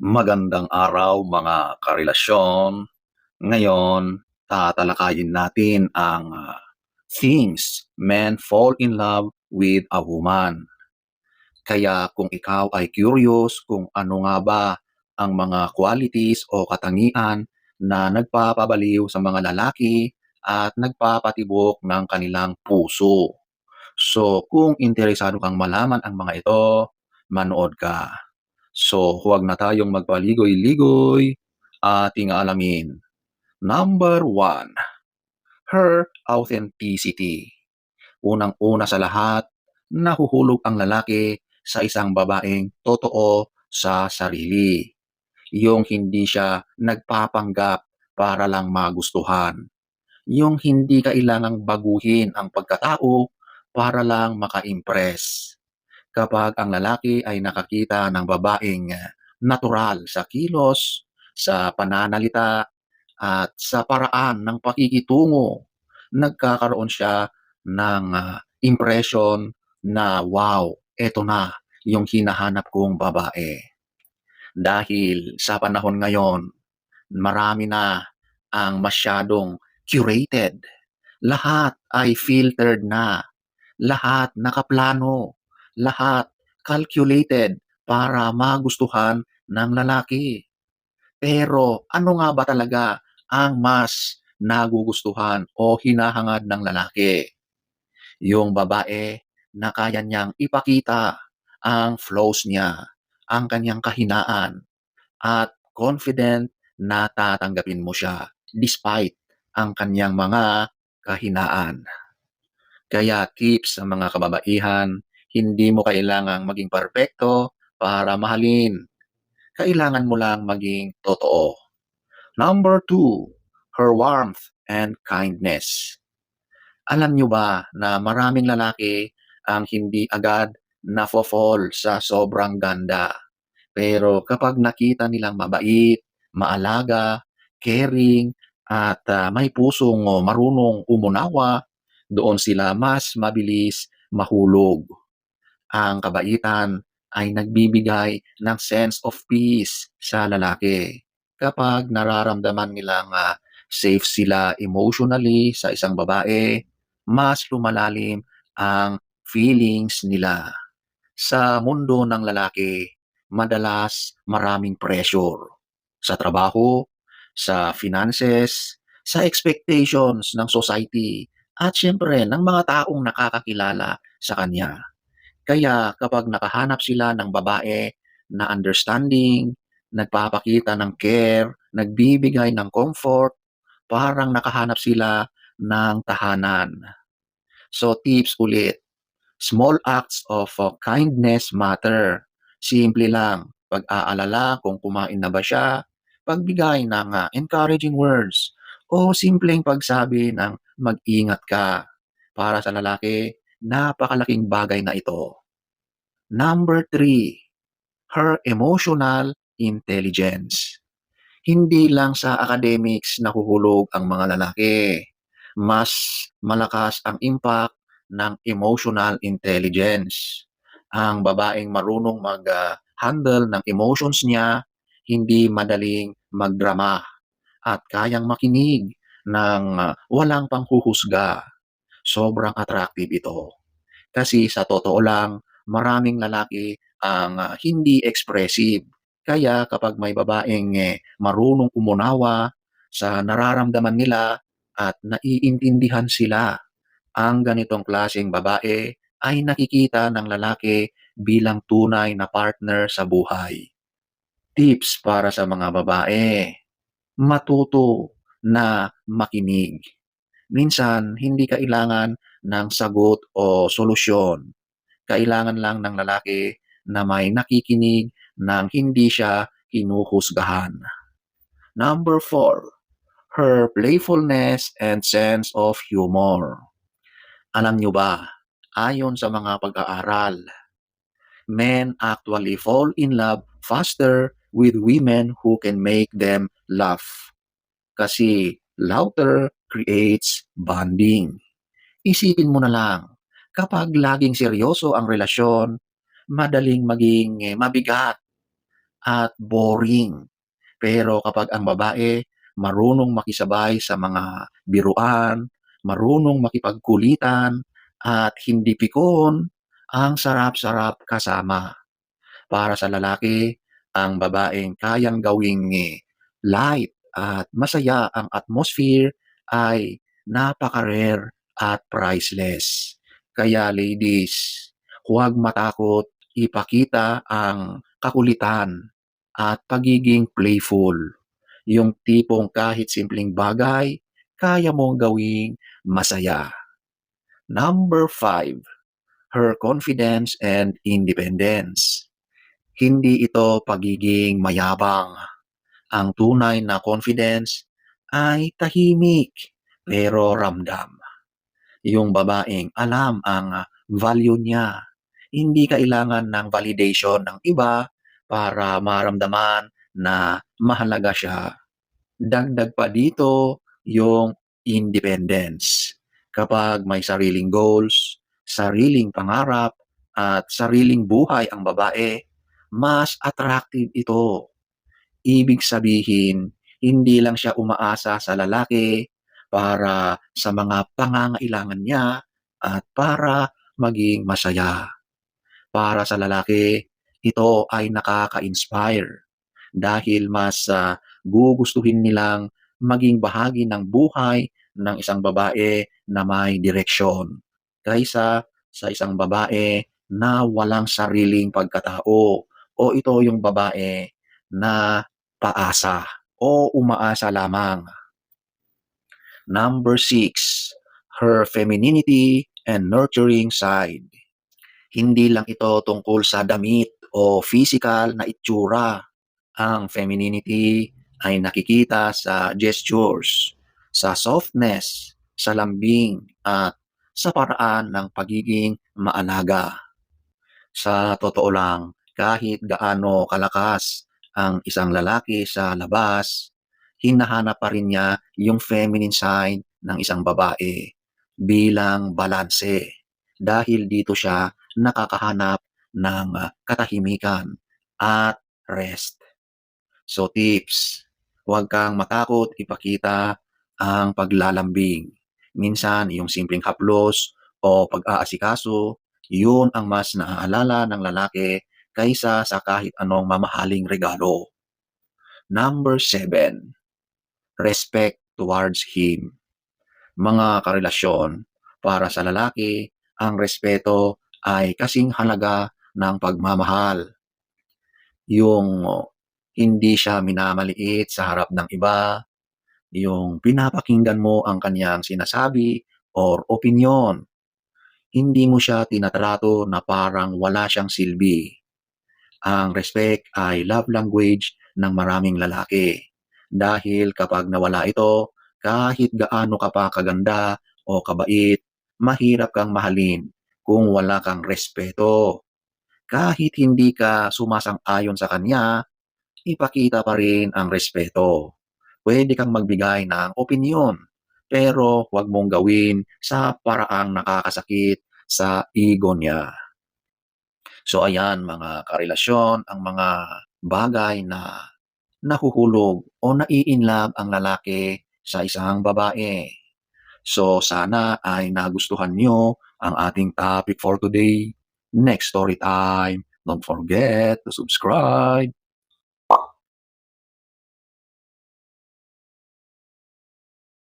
Magandang araw mga karelasyon. Ngayon, tatalakayin natin ang ah, things men fall in love with a woman. Kaya kung ikaw ay curious kung ano nga ba ang mga qualities o katangian na nagpapabaliw sa mga lalaki at nagpapatibok ng kanilang puso. So, kung interesado kang malaman ang mga ito, manood ka. So, huwag na tayong magpaligoy-ligoy, ating alamin. Number one, her authenticity. Unang-una sa lahat, nahuhulog ang lalaki sa isang babaeng totoo sa sarili. Yung hindi siya nagpapanggap para lang magustuhan. Yung hindi kailangang baguhin ang pagkatao para lang maka-impress. Kapag ang lalaki ay nakakita ng babaeng natural sa kilos, sa pananalita, at sa paraan ng pakikitungo, nagkakaroon siya ng ah, impression na wow, eto na yung hinahanap kong babae. Dahil sa panahon ngayon, marami na ang masyadong curated. Lahat ay filtered na. Lahat nakaplano. Lahat calculated para magustuhan ng lalaki. Pero ano nga ba talaga ang mas nagugustuhan o hinahangad ng lalaki? Yung babae na kaya niyang ipakita ang flaws niya, ang kanyang kahinaan, at confident na tatanggapin mo siya despite ang kanyang mga kahinaan. Kaya tips sa mga kababaihan, hindi mo kailangang maging perpekto para mahalin. Kailangan mo lang maging totoo. Number two, her warmth and kindness. Alam nyo ba na maraming lalaki ang hindi agad nafo-fall sa sobrang ganda. Pero kapag nakita nilang mabait, maalaga, caring, at ah, may pusong marunong umunawa, doon sila mas mabilis mahulog. Ang kabaitan ay nagbibigay ng sense of peace sa lalaki. Kapag nararamdaman nilang ah, safe sila emotionally sa isang babae, mas lumalalim ang feelings nila. Sa mundo ng lalaki, madalas maraming pressure sa trabaho, sa finances, sa expectations ng society, at syempre ng mga taong nakakakilala sa kanya. Kaya kapag nakahanap sila ng babae na understanding, nagpapakita ng care, nagbibigay ng comfort, parang nakahanap sila ng tahanan. So tips ulit, small acts of uh, kindness matter. Simple lang, pag-aalala kung kumain na ba siya, pagbigay ng uh, encouraging words, o simpleng pagsabi ng mag-ingat ka. Para sa lalaki, napakalaking bagay na ito. Number three, her emotional intelligence. Hindi lang sa academics nahuhulog ang mga lalaki. Mas malakas ang impact ng emotional intelligence. Ang babaeng marunong mag-handle ng emotions niya, hindi madaling magdrama at kayang makinig ng ah, walang panghuhusga. Sobrang attractive ito. Kasi sa totoo lang, maraming lalaki ang ah, hindi expressive. Kaya kapag may babaeng eh, marunong umunawa sa nararamdaman nila at naiintindihan sila, ang ganitong klaseng babae ay nakikita ng lalaki bilang tunay na partner sa buhay. Tips para sa mga babae. Matuto na makinig. Minsan, hindi kailangan ng sagot o solusyon. Kailangan lang ng lalaki na may nakikinig nang hindi siya hinuhusgahan. Number four, her playfulness and sense of humor. Alam nyo ba, ayon sa mga pag-aaral, men actually fall in love faster with women who can make them laugh. Kasi laughter creates bonding. Isipin mo na lang, kapag laging seryoso ang relasyon, madaling maging eh, mabigat. at boring. Pero kapag ang babae marunong makisabay sa mga biruan, marunong makipagkulitan, at hindi pikon, ang sarap-sarap kasama. Para sa lalaki, ang babaeng kayang gawing eh, light at masaya ang atmosphere ay napaka-rare at priceless. Kaya ladies, huwag matakot ipakita ang kakulitan at pagiging playful. Yung tipong kahit simpleng bagay, kaya mong gawing masaya. Number five, her confidence and independence. Hindi ito pagiging mayabang. Ang tunay na confidence ay tahimik pero ramdam. Yung babaeng alam ang value niya. Hindi kailangan ng validation ng iba para maramdaman na mahalaga siya. Dagdag pa dito yung independence. Kapag may sariling goals, sariling pangarap, at sariling buhay ang babae, mas attractive ito. Ibig sabihin, hindi lang siya umaasa sa lalaki para sa mga pangangailangan niya at para maging masaya. Para sa lalaki, ito ay nakaka-inspire dahil mas uh, gugustuhin nilang maging bahagi ng buhay ng isang babae na may direksyon kaysa sa isang babae na walang sariling pagkatao o ito yung babae na paasa o umaasa lamang. Number six, her femininity and nurturing side. Hindi lang ito tungkol sa damit o physical na itsura. Ang femininity ay nakikita sa gestures, sa softness, sa lambing, at sa paraan ng pagiging maalaga. Sa totoo lang, kahit gaano kalakas ang isang lalaki sa labas, hinahanap pa rin niya yung feminine side ng isang babae bilang balanse dahil dito siya nakakahanap ng katahimikan at rest. So tips, huwag kang matakot ipakita ang paglalambing. Minsan, yung simpleng haplos o pag-aasikaso, yun ang mas naaalala ng lalaki kaysa sa kahit anong mamahaling regalo. Number seven, respect towards him. Mga karelasyon, para sa lalaki, ang respeto ay kasing halaga ng pagmamahal. Yung hindi siya minamaliit sa harap ng iba, yung pinapakinggan mo ang kanyang sinasabi or opinion. Hindi mo siya tinatrato na parang wala siyang silbi. Ang respect ay love language ng maraming lalaki. Dahil kapag nawala ito, kahit gaano ka pa kaganda o kabait, mahirap kang mahalin kung wala kang respeto. Kahit hindi ka sumasang-ayon sa kanya, ipakita pa rin ang respeto. Pwede kang magbigay ng opinion, pero huwag mong gawin sa paraang nakakasakit sa ego niya. So ayan mga karelasyon, ang mga bagay na nahuhulog o naiinlove ang lalaki sa isang babae. So sana ay nagustuhan nyo ang ating topic for today. Next story time. Don't forget to subscribe